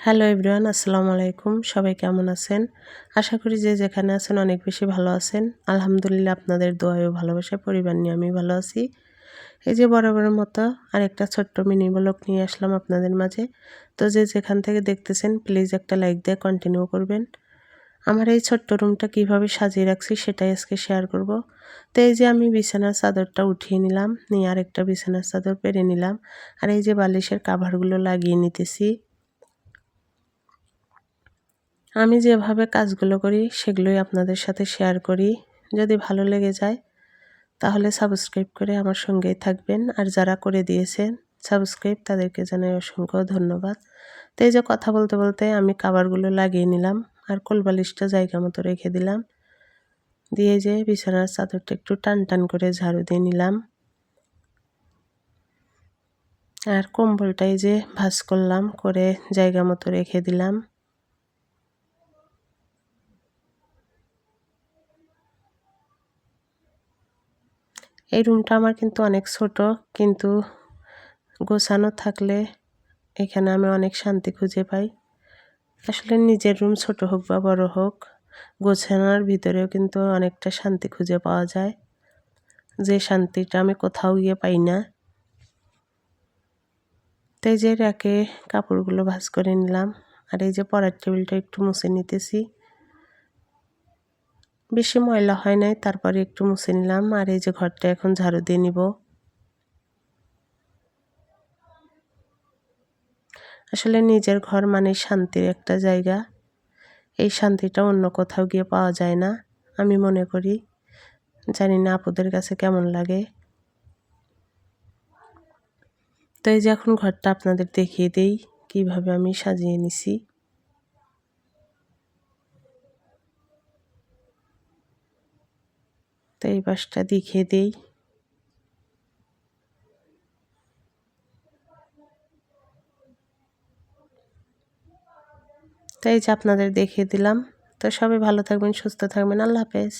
Hello everyone, আসসালামু আলাইকুম। সবাই কেমন আছেন? আশা করি যে যেখানে আছেন অনেক বেশি ভালো আছেন। আলহামদুলিল্লাহ আপনাদের দোয়ায় ও ভালোবাসা, পরিবার নিয়ে আমি ভালো আছি। এই যে বরাবরের মতো আরেকটা ছোট্ট মিনি ব্লগ নিয়ে আসলাম আপনাদের মাঝে। তো যে যেখান থেকে দেখতেছেন, প্লিজ একটা লাইক দিয়ে কন্টিনিউ করবেন। আমার এই ছোট্ট রুমটা কীভাবে সাজিয়ে রাখছি সেটাই আজকে শেয়ার করব। তো এই যে আমি বিছানার চাদরটা উঠিয়ে নিলাম, নিয়ে আরেকটা বিছানার চাদর পেরে নিলাম। আর এই যে বালিশের কাভারগুলো লাগিয়ে নিতেছি। আমি যেভাবে কাজগুলো করি, সেগুলোই আপনাদের সাথে শেয়ার করি। যদি ভালো লেগে যায়, তাহলে সাবস্ক্রাইব করে আমার সঙ্গেই থাকবেন। আর যারা করে দিয়েছেন সাবস্ক্রাইব তাদেরকে জানাই অসংখ্য ধন্যবাদ। তো এই যে কথা বলতে বলতে আমি কাবারগুলো লাগিয়ে নিলাম, আর কোলবালিশটা জায়গা মতো রেখে দিলাম। দিয়ে যে বিছানার চাদরটা একটু টান টান করে ঝাড়ু দিয়ে নিলাম। আর কম্বলটাই যে ভাজ করলাম, করে জায়গা মতো রেখে দিলাম। এই রুমটা আমার কিন্তু অনেক ছোট, কিন্তু গোছানো থাকলে এখানে আমি অনেক শান্তি খুঁজে পাই। আসলে নিজের রুম ছোট হোক বা বড় হোক, গোছানোর ভিতরেও কিন্তু অনেকটা শান্তি খুঁজে পাওয়া যায়। যে শান্তিটা আমি কোথাও গিয়ে পাই না। তাই যে কাপড়গুলো ভাজ করে নিলাম, আর এই যে পড়ার টেবিলটা একটু মুছে নিতেছি। বেশি ময়লা হয় নাই, তারপরে একটু মুছে নিলাম। আর এই যে ঘরটা এখন ঝাড়ু দিয়ে নিব। আসলে নিজের ঘর মানে শান্তির একটা জায়গা। এই শান্তিটা অন্য কোথাও গিয়ে পাওয়া যায় না, আমি মনে করি। জানি না আপুদের কাছে কেমন লাগে। তো এই যে এখন ঘরটা আপনাদের দেখিয়ে দেই, কীভাবে আমি সাজিয়ে নিছি। এই পাশটা দেখিয়ে দিই। তাই যে আপনাদের দেখিয়ে দিলাম। তো সবাই ভালো থাকবেন, সুস্থ থাকবেন। আল্লাহ হাফেজ।